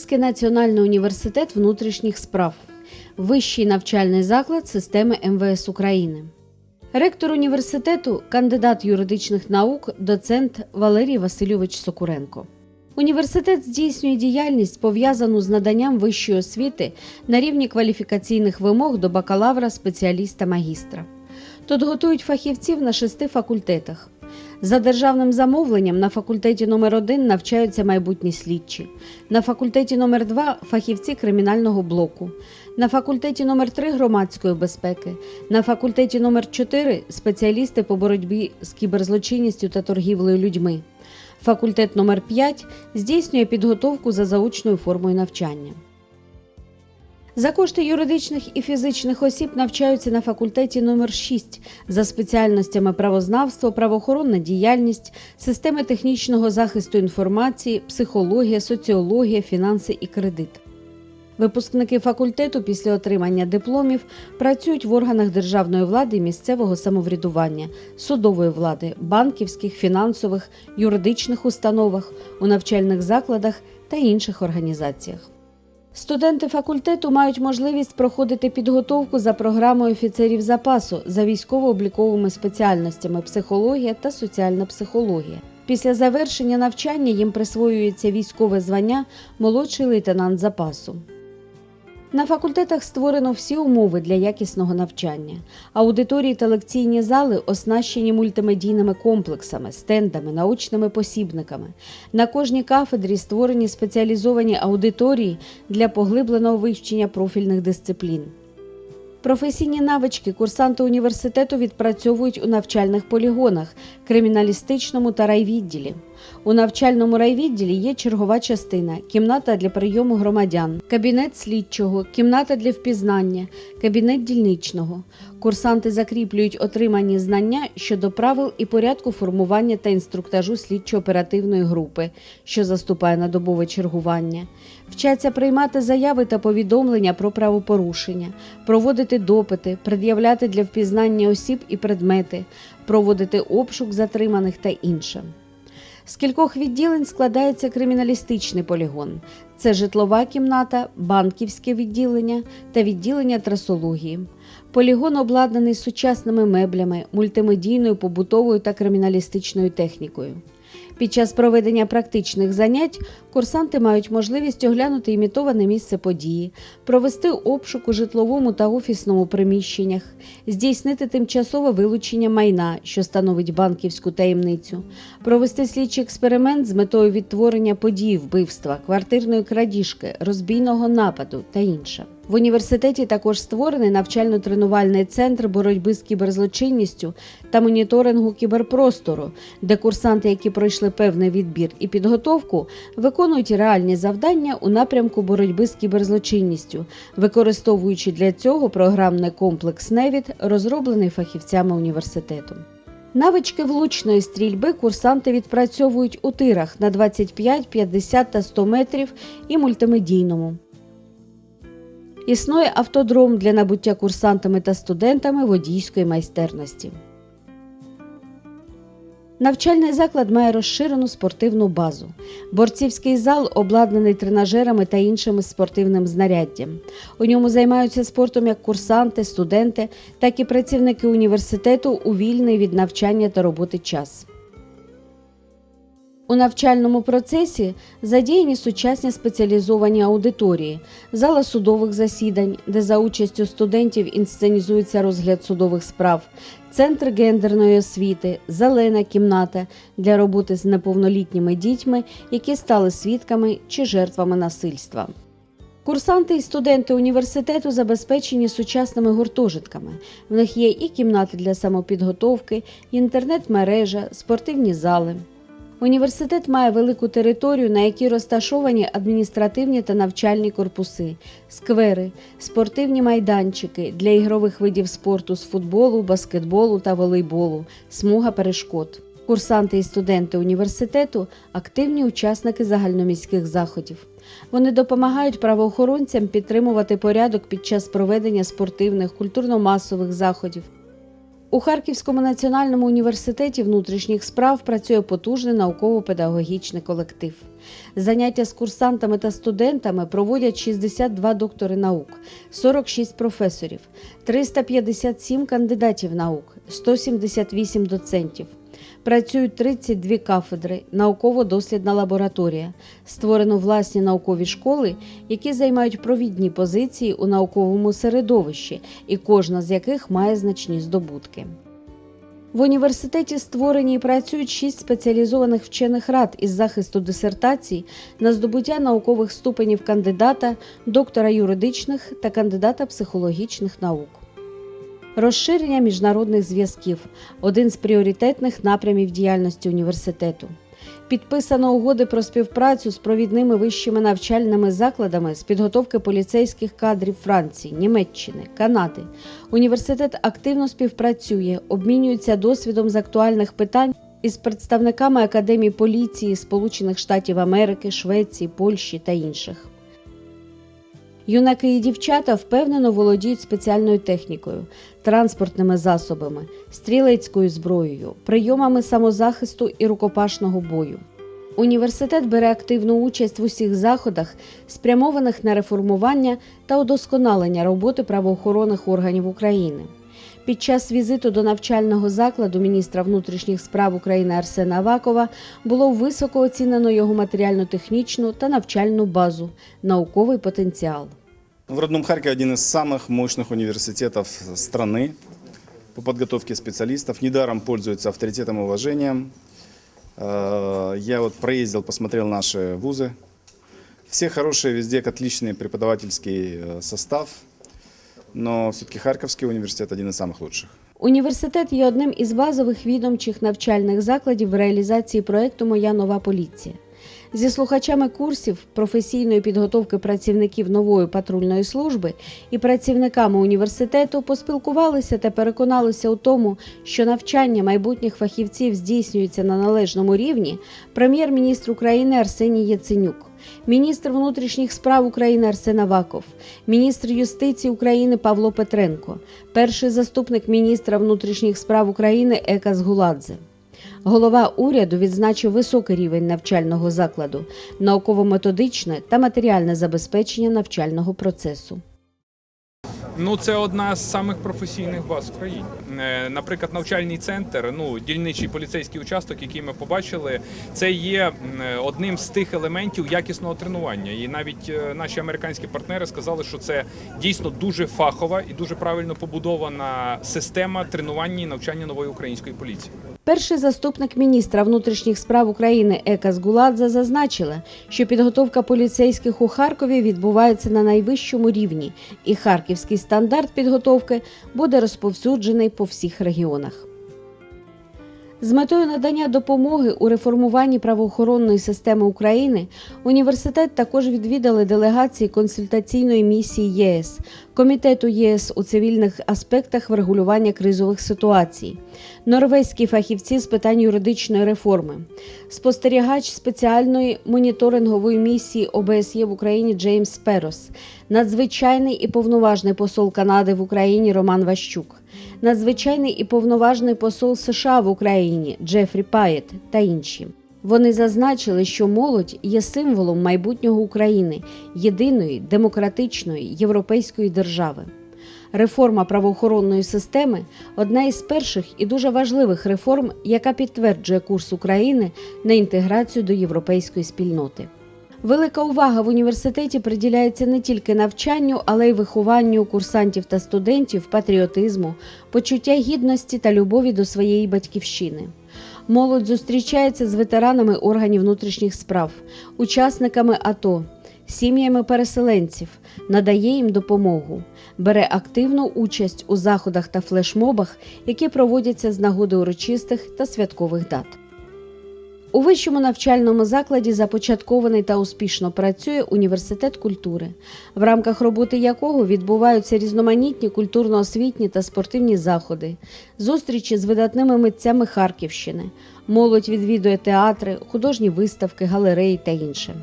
Київський національний університет внутрішніх справ, вищий навчальний заклад системи МВС України. Ректор університету, кандидат юридичних наук, доцент Валерій Васильович Сокуренко. Університет здійснює діяльність, пов'язану з наданням вищої освіти на рівні кваліфікаційних вимог до бакалавра, спеціаліста, магістра. Тут готують фахівців на шести факультетах. За державним замовленням на факультеті номер 1 навчаються майбутні слідчі, на факультеті номер 2 фахівці кримінального блоку, на факультеті номер 3 громадської безпеки, на факультеті номер 4 спеціалісти по боротьбі з кіберзлочинністю та торгівлею людьми. Факультет номер 5 здійснює підготовку за заочною формою навчання. За кошти юридичних і фізичних осіб навчаються на факультеті номер 6 за спеціальностями правознавство, правоохоронна діяльність, системи технічного захисту інформації, психологія, соціологія, фінанси і кредит. Випускники факультету після отримання дипломів працюють в органах державної влади і місцевого самоврядування, судової влади, банківських, фінансових, юридичних установах, у навчальних закладах та інших організаціях. Студенти факультету мають можливість проходити підготовку за програмою офіцерів запасу за військово-обліковими спеціальностями психологія та соціальна психологія. Після завершення навчання їм присвоюється військове звання молодший лейтенант запасу. На факультетах створено всі умови для якісного навчання. Аудиторії та лекційні зали оснащені мультимедійними комплексами, стендами, научними посібниками. На кожній кафедрі створені спеціалізовані аудиторії для поглибленого вивчення профільних дисциплін. Професійні навички курсанти університету відпрацьовують у навчальних полігонах, криміналістичному та райвідділі. У навчальному райвідділі є чергова частина, кімната для прийому громадян, кабінет слідчого, кімната для впізнання, кабінет дільничного. Курсанти закріплюють отримані знання щодо правил і порядку формування та інструктажу слідчо-оперативної групи, що заступає на добове чергування. Вчаться приймати заяви та повідомлення про правопорушення, проводити допити, пред'являти для впізнання осіб і предмети, проводити обшук затриманих та інше. З кількох відділень складається криміналістичний полігон. Це житлова кімната, банківське відділення та відділення трасології. Полігон обладнаний сучасними меблями, мультимедійною, побутовою та криміналістичною технікою. Під час проведення практичних занять курсанти мають можливість оглянути імітоване місце події, провести обшук у житловому та офісному приміщеннях, здійснити тимчасове вилучення майна, що становить банківську таємницю, провести слідчий експеримент з метою відтворення подій вбивства, квартирної крадіжки, розбійного нападу та інше. В університеті також створений навчально-тренувальний центр боротьби з кіберзлочинністю та моніторингу кіберпростору, де курсанти, які пройшли певний відбір і підготовку, виконують реальні завдання у напрямку боротьби з кіберзлочинністю, використовуючи для цього програмний комплекс Невід, розроблений фахівцями університету. Навички влучної стрільби курсанти відпрацьовують у тирах на 25, 50 та 100 метрів і мультимедійному. Існує автодром для набуття курсантами та студентами водійської майстерності. Навчальний заклад має розширену спортивну базу. Борцівський зал обладнаний тренажерами та іншим спортивним знаряддям. У ньому займаються спортом як курсанти, студенти, так і працівники університету у вільний від навчання та роботи час. У навчальному процесі задіяні сучасні спеціалізовані аудиторії, зала судових засідань, де за участю студентів інсценізується розгляд судових справ, центр гендерної освіти, зелена кімната для роботи з неповнолітніми дітьми, які стали свідками чи жертвами насильства. Курсанти і студенти університету забезпечені сучасними гуртожитками. В них є і кімнати для самопідготовки, інтернет-мережа, спортивні зали. Університет має велику територію, на якій розташовані адміністративні та навчальні корпуси, сквери, спортивні майданчики для ігрових видів спорту з футболу, баскетболу та волейболу, смуга перешкод. Курсанти і студенти університету активні учасники загальноміських заходів. Вони допомагають правоохоронцям підтримувати порядок під час проведення спортивних, культурно-масових заходів. У Харківському національному університеті внутрішніх справ працює потужний науково-педагогічний колектив. Заняття з курсантами та студентами проводять 62 доктори наук, 46 професорів, 357 кандидатів наук, 178 доцентів. Працюють 32 кафедри, науково-дослідна лабораторія. Створено власні наукові школи, які займають провідні позиції у науковому середовищі, і кожна з яких має значні здобутки. В університеті створені і працюють шість спеціалізованих вчених рад із захисту дисертацій на здобуття наукових ступенів кандидата, доктора юридичних та кандидата психологічних наук. Розширення міжнародних зв'язків один з пріоритетних напрямів діяльності університету. Підписано угоди про співпрацю з провідними вищими навчальними закладами з підготовки поліцейських кадрів Франції, Німеччини, Канади. Університет активно співпрацює, обмінюється досвідом з актуальних питань із представниками Академії поліції Сполучених Штатів Америки, Швеції, Польщі та інших. Юнаки і дівчата впевнено володіють спеціальною технікою, транспортними засобами, стрілецькою зброєю, прийомами самозахисту і рукопашного бою. Університет бере активну участь в усіх заходах, спрямованих на реформування та удосконалення роботи правоохоронних органів України. Під час візиту до навчального закладу міністра внутрішніх справ України Арсена Авакова було високо оцінено його матеріально-технічну та навчальну базу, науковий потенціал. В родном Харькове один из самых мощных университетов страны по подготовке специалистов. Недаром пользуется авторитетом и уважением. Э, Я вот проездил, посмотрел наши вузы. Все хорошие, везде отличный преподавательский э, состав. Но все-таки Харьковский университет один из самых лучших. Університет є одним із базових відомчих навчальних закладів в реалізації проєкту Моя нова поліція. Зі слухачами курсів професійної підготовки працівників нової патрульної служби і працівниками університету поспілкувалися та переконалися у тому, що навчання майбутніх фахівців здійснюється на належному рівні. Прем'єр-міністр України Арсеній Яценюк. Міністр внутрішніх справ України Арсен Аваков, міністр юстиції України Павло Петренко, перший заступник міністра внутрішніх справ України Екас Гуладзе. Голова уряду відзначив високий рівень навчального закладу, науково-методичне та матеріальне забезпечення навчального процесу. Ну, це одна з самих професійних баз в країні. Е, Наприклад, навчальний центр, ну дільничий поліцейський участок, який ми побачили, це є одним з тих елементів якісного тренування. І навіть е, наші американські партнери сказали, що це дійсно дуже фахова і дуже правильно побудована система тренування і навчання нової української поліції. Перший заступник міністра внутрішніх справ України Екас Гуладзе зазначила, що підготовка поліцейських у Харкові відбувається на найвищому рівні, і харківський стандарт підготовки буде розповсюджений по всіх регіонах. З метою надання допомоги у реформуванні правоохоронної системи України університет також відвідали делегації консультаційної місії ЄС, Комітету ЄС у цивільних аспектах врегулювання кризових ситуацій, норвезькі фахівці з питань юридичної реформи, спостерігач спеціальної моніторингової місії ОБСЄ в Україні Джеймс Перос, надзвичайний і повноважний посол Канади в Україні Роман Ващук. Надзвичайний і повноважний посол США в Україні Джефрі Паєт та інші. Вони зазначили, що молодь є символом майбутнього України, єдиної демократичної європейської держави. Реформа правоохоронної системи одна із перших і дуже важливих реформ, яка підтверджує курс України на інтеграцію до європейської спільноти. Велика увага в університеті приділяється не тільки навчанню, але й вихованню курсантів та студентів, патріотизму, почуття гідності та любові до своєї батьківщини. Молодь зустрічається з ветеранами органів внутрішніх справ, учасниками АТО, сім'ями переселенців, надає їм допомогу, бере активну участь у заходах та флешмобах, які проводяться з нагоди урочистих та святкових дат. У вищому навчальному закладі започаткований та успішно працює університет культури, в рамках роботи якого відбуваються різноманітні культурно-освітні та спортивні заходи, зустрічі з видатними митцями Харківщини, молодь відвідує театри, художні виставки, галереї та інше.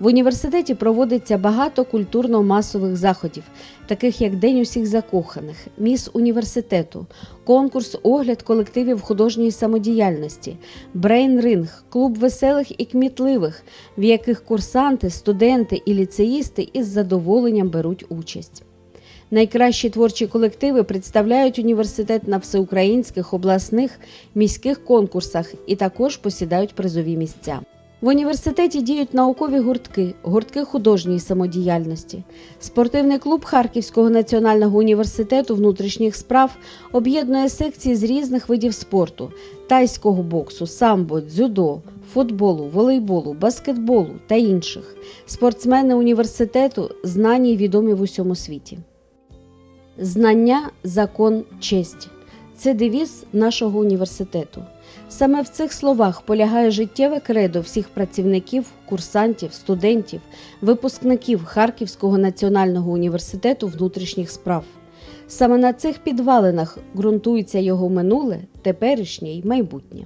В університеті проводиться багато культурно-масових заходів, таких як День усіх закоханих, міс університету, конкурс огляд колективів художньої самодіяльності, брейн-ринг, клуб веселих і кмітливих, в яких курсанти, студенти і ліцеїсти із задоволенням беруть участь. Найкращі творчі колективи представляють університет на всеукраїнських, обласних, міських конкурсах і також посідають призові місця. В університеті діють наукові гуртки, гуртки художньої самодіяльності. Спортивний клуб Харківського національного університету внутрішніх справ об'єднує секції з різних видів спорту: тайського боксу, самбо, дзюдо, футболу, волейболу, баскетболу та інших. Спортсмени університету знані й відомі в усьому світі. Знання, закон, честь це девіз нашого університету. Саме в цих словах полягає життєве кредо всіх працівників, курсантів, студентів, випускників Харківського національного університету внутрішніх справ. Саме на цих підвалинах ґрунтується його минуле, теперішнє й майбутнє.